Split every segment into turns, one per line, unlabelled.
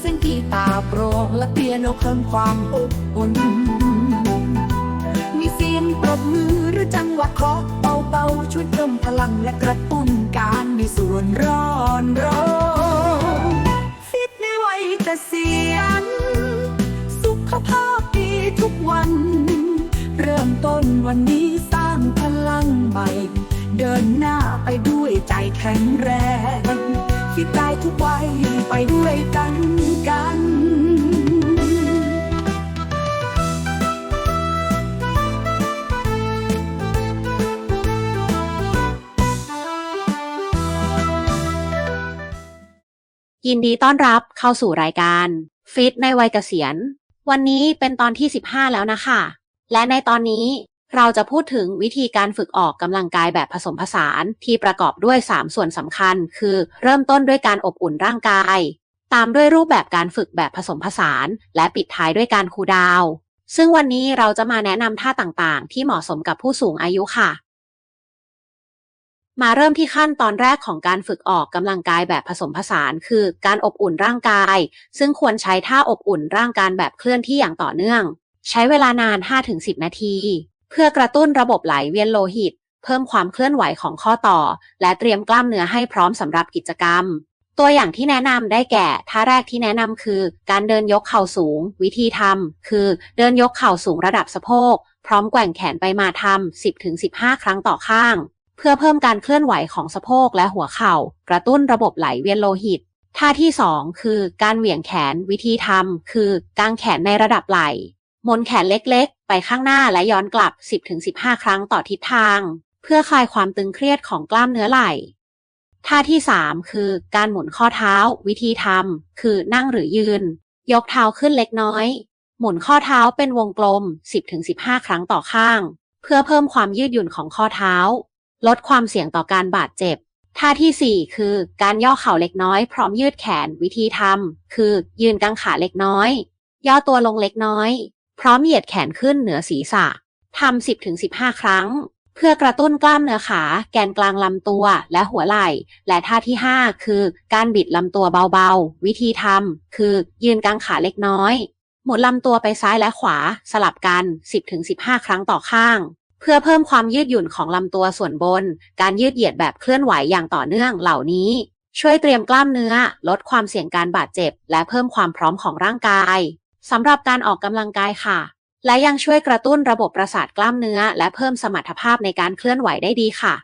เส้นกีตาร์โปรและเปียโนเพิ่มความอบอุ่น มีเสียงปรบมือหรือจังหวะเคาะเบาๆช่วยเพิ่มพลังและกระตุ้นการมีส่วนร้อนรนฟิตในวัยเกษียณสุขภาพดีทุกวัน เริ่มต้นวันนี้สร้างพลังใหม่ เดินหน้าไปด้วยใจแข็งแรง ฟิตได้ทุกวัยไปด้วยกันกัน
ยินดีต้อนรับเข้าสู่รายการ ฟิตในวัยเกษียณ วันนี้เป็นตอนที่ 15 แล้วนะคะ และในตอนนี้ เราจะพูดถึงวิธีการฝึกออกกำลังกายแบบผสมผสานที่ประกอบด้วย 3 ส่วนสำคัญ คือ เริ่มต้นด้วยการอบอุ่นร่างกาย ตามด้วยรูปแบบการฝึกแบบผสมผสาน และปิดท้ายด้วยการคูดาว ซึ่งวันนี้เราจะมาแนะนำท่าต่างๆ ที่เหมาะสมกับผู้สูงอายุค่ะ มาเริ่มที่ขั้นตอนแรกของการฝึกออกกำลังกายแบบผสมผสาน คือการอบอุ่นร่างกาย ซึ่งควรใช้ท่าอบอุ่นร่างกายแบบเคลื่อนที่อย่างต่อเนื่อง ใช้เวลานาน 5-10 นาที พื่อกระตุ้นระบบไหลเวียนโลหิต เพิ่มความเคลื่อนไหวของข้อต่อ และเตรียมกล้ามเนื้อให้พร้อมสำหรับกิจกรรม ตัวอย่างที่แนะนำได้แก่ ท่าแรกที่แนะนำคือ การเดินยกเข่าสูง วิธีทำคือ เดินยกเข่าสูงระดับสะโพก พร้อมแกว่งแขนไปมาทำ10-15 ครั้งต่อข้าง เพื่อเพิ่มการเคลื่อนไหวของสะโพกและหัวเข่า กระตุ้นระบบไหลเวียนโลหิตท่าที่ 2 คือการเหวี่ยงแขนวิธีทำคือกางแขนในระดับไหล่ มุนแขนเล็กๆ ไปข้างหน้าและย้อนกลับ 10-15 ครั้งต่อทิศทาง เพื่อคลายความตึงเครียดของกล้ามเนื้อไหล่ ท่าที่ 3 คือการหมุนข้อเท้า วิธีทำคือนั่งหรือยืน ยกเท้าขึ้นเล็กน้อย หมุนข้อเท้าเป็นวงกลม 10-15 ครั้งต่อข้าง เพื่อเพิ่มความยืดหยุ่นของข้อเท้า ลดความเสี่ยงต่อการบาดเจ็บท่าที่ 4 คือการย่อเข่าเล็กน้อยพร้อมยืดแขนวิธีทำคือยืนกางขาเล็กน้อย ย่อตัวลงเล็กน้อย พร้อมเหยียดแขนขึ้นเหนือศีรษะทำ10-15ครั้ง เพื่อกระตุ้นกล้ามเนื้อขา แกนกลางลำตัวและหัวไหล่ และท่าที่ 5 คือการบิดลำตัวเบาๆ วิธีทำคือยืนกางขาเล็กน้อย หมุนลำตัวไปซ้ายและขวา สลับกัน 10-15 ครั้งต่อข้าง เพื่อเพิ่มความยืดหยุ่นของลำตัวส่วนบน การยืดเหยียดแบบเคลื่อนไหวอย่างต่อเนื่องเหล่านี้ ช่วยเตรียมกล้ามเนื้อ ลดความเสี่ยงการบาดเจ็บ และเพิ่มความพร้อมของร่างกาย สำหรับการออกกำลังกายค่ะ และยังช่วยกระตุ้นระบบประสาทกล้ามเนื้อ และเพิ่มสมรรถภาพในการเคลื่อนไหวได้ดีค่ะ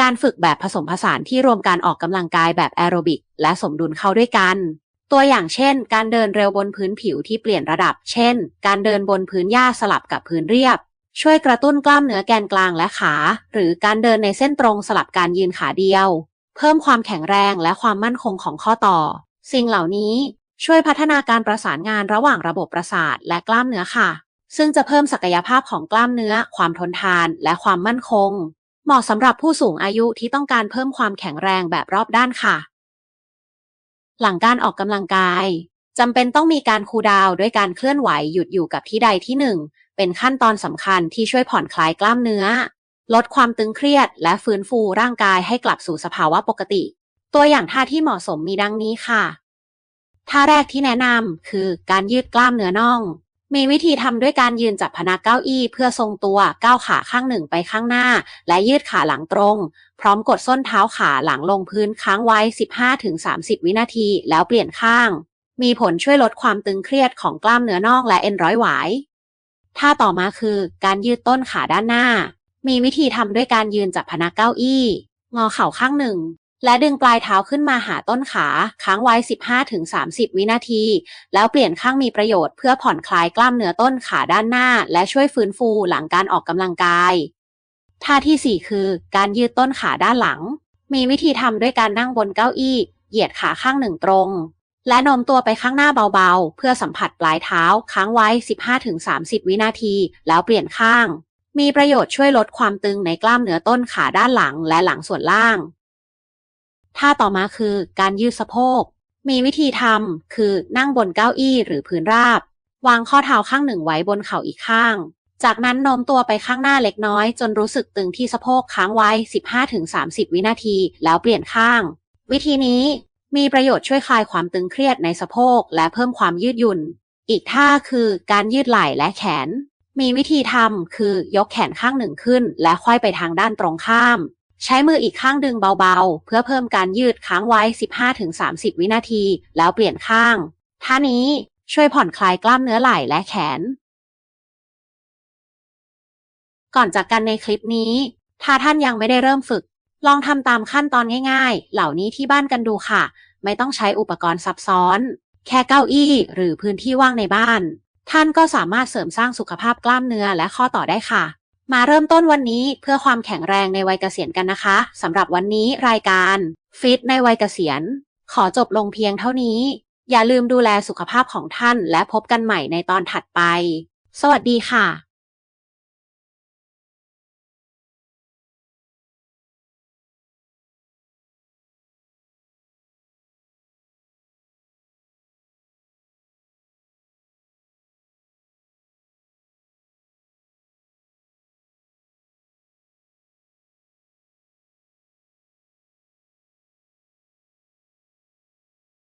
การฝึกแบบผสมผสานที่รวมการออกกำลังกายแบบแอโรบิกและสมดุลเข้าด้วยกัน ตัวอย่างเช่น การเดินเร็วบนพื้นผิวที่เปลี่ยนระดับ เช่น การเดินบนพื้นหญ้าสลับกับพื้นเรียบช่วยกระตุ้นกล้ามเนื้อแกนกลางและขา หรือการเดินในเส้นตรงสลับการยืนขาเดียว เพิ่มความแข็งแรงและความมั่นคงของข้อต่อ สิ่งเหล่านี้ช่วยพัฒนาการประสานงานระหว่างระบบประสาทและกล้ามเนื้อค่ะ ซึ่งจะเพิ่มศักยภาพของกล้ามเนื้อ ความทนทาน และความมั่นคง เหมาะสำหรับผู้สูงอายุที่ต้องการเพิ่มความแข็งแรงแบบรอบด้านค่ะ หลังการออกกำลังกายจำเป็นต้องมีการคูลดาวน์ด้วยการเคลื่อนไหวหยุดอยู่กับที่ใดที่หนึ่งเป็นขั้นตอนสำคัญที่ช่วยผ่อนคลายกล้ามเนื้อ ลดความตึงเครียด และฟื้นฟูร่างกายให้กลับสู่สภาวะปกติ ตัวอย่างท่าที่เหมาะสมมีดังนี้ค่ะ ท่าแรกที่แนะนำคือการยืดกล้ามเนื้อน่อง มีวิธีทำด้วยการยืนจับพนักเก้าอี้ เพื่อทรงตัวก้าวขาข้างหนึ่งไปข้างหน้า และยืดขาหลังตรง พร้อมกดส้นเท้าขาหลังลงพื้นค้างไว้ 15-30 วินาที แล้วเปลี่ยนข้าง มีผลช่วยลดความตึงเครียดของกล้ามเนื้อน่องและเอ็นร้อยหวายท่าต่อมาคือ การยืดต้นขาด้านหน้า มีวิธีทำด้วยการยืนจับพนักเก้าอี้ งอเข่าข้างหนึ่ง และดึงปลายเท้าขึ้นมาหาต้นขา ค้างไว้ 15-30 วินาที แล้วเปลี่ยนข้างมีประโยชน์เพื่อผ่อนคลายกล้ามเนื้อต้นขาด้านหน้า และช่วยฟื้นฟูหลังการออกกำลังกาย ท่าที่ 4 คือ การยืดต้นขาด้านหลัง มีวิธีทำด้วยการนั่งบนเก้าอี้ เหยียดขาข้างหนึ่งตรง และโน้มตัวไปข้างหน้าเบาๆ เพื่อสัมผัสปลายเท้า ค้างไว้ 15-30 วินาที แล้วเปลี่ยนข้าง มีประโยชน์ช่วยลดความตึงในกล้ามเนื้อต้นขาด้านหลังและหลังส่วนล่าง ท่าต่อมาคือการยืดสะโพก มีวิธีทำคือนั่งบนเก้าอี้หรือพื้นราบ วางข้อเท้าข้างหนึ่งไว้บนเข่าอีกข้าง จากนั้นโน้มตัวไปข้างหน้าเล็กน้อย จนรู้สึกตึงที่สะโพกค้างไว้ 15-30 วินาที แล้วเปลี่ยนข้าง วิธีนี้มีประโยชน์ช่วยคลายความตึงเครียดในสะโพกและเพิ่มความยืดหยุ่น อีกท่าคือการยืดไหล่และแขน มีวิธีทำคือยกแขนข้างหนึ่งขึ้น และค่อยไปทางด้านตรงข้าม ใช้มืออีกข้างดึงเบาๆ เพื่อเพิ่มการยืดค้างไว้ 15-30 วินาที แล้วเปลี่ยนข้าง ท่านี้ช่วยผ่อนคลายกล้ามเนื้อไหล่และแขน ก่อนจากกันในคลิปนี้ ถ้าท่านยังไม่ได้เริ่มฝึก ลองทำตามขั้นตอนง่าย ๆ เหล่านี้ที่บ้านกันดูค่ะ ไม่ต้องใช้อุปกรณ์ซับซ้อน แค่เก้าอี้หรือพื้นที่ว่างในบ้าน ท่านก็สามารถเสริมสร้างสุขภาพกล้ามเนื้อและข้อต่อได้ค่ะ มาเริ่มต้นวันนี้เพื่อความแข็งแรงในวัยเกษียณกันนะคะสำหรับวันนี้รายการฟิตในวัยเกษียณ ขอจบลงเพียงเท่านี้ อย่าลืมดูแลสุขภาพของท่านและพบกันใหม่ในตอนถัดไป สวัสดีค่ะ